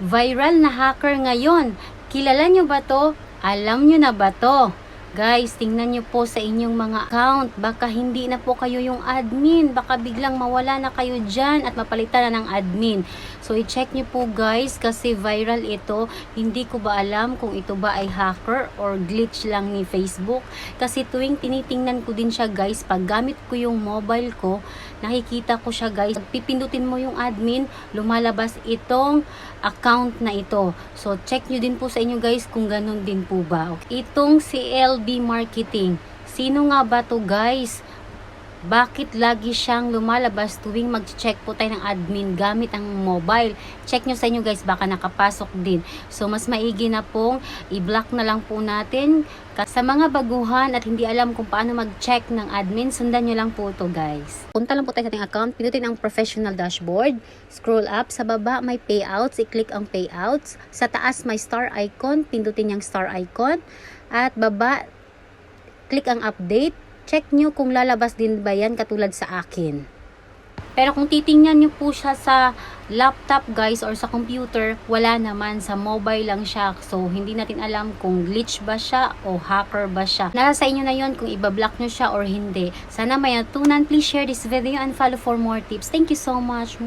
viral na hacker ngayon. Kilala nyo ba to? Alam nyo na ba to? Guys, tingnan nyo po sa inyong mga account. Baka hindi na po kayo yung admin. Baka biglang mawala na kayo dyan at mapalitan na ng admin. So, i-check nyo po guys kasi viral ito. Hindi ko ba alam kung ito ba ay hacker or glitch lang ni Facebook. Kasi tuwing tinitingnan ko din siya guys, pag gamit ko yung mobile ko, nakikita ko siya guys. Pipindutin mo yung admin, lumalabas itong account na ito. So, check nyo din po sa inyo guys kung ganun din po ba. Itong si LB Marketing. Sino nga ba to guys? Bakit lagi siyang lumalabas tuwing mag-check po tayo ng admin gamit ang mobile? Check nyo sa inyo guys, baka nakapasok din. So, mas maigi na pong i-block na lang po natin. Sa mga baguhan at hindi alam kung paano mag-check ng admin, sundan nyo lang po to guys. Punta lang po tayo sa ating account, pinutin ang professional dashboard, scroll up, sa baba may payouts, i-click ang payouts, sa taas may star icon, pindutin yung star icon, at baba, click ang update, check nyo kung lalabas din ba yan katulad sa akin. Pero kung titingnan nyo po siya sa laptop guys or sa computer, wala naman sa mobile lang siya. So, hindi natin alam kung glitch ba siya o hacker ba siya. Nasa sa inyo na yon kung ibablock nyo siya or hindi. Sana may natunan. Please share this video and follow for more tips. Thank you so much.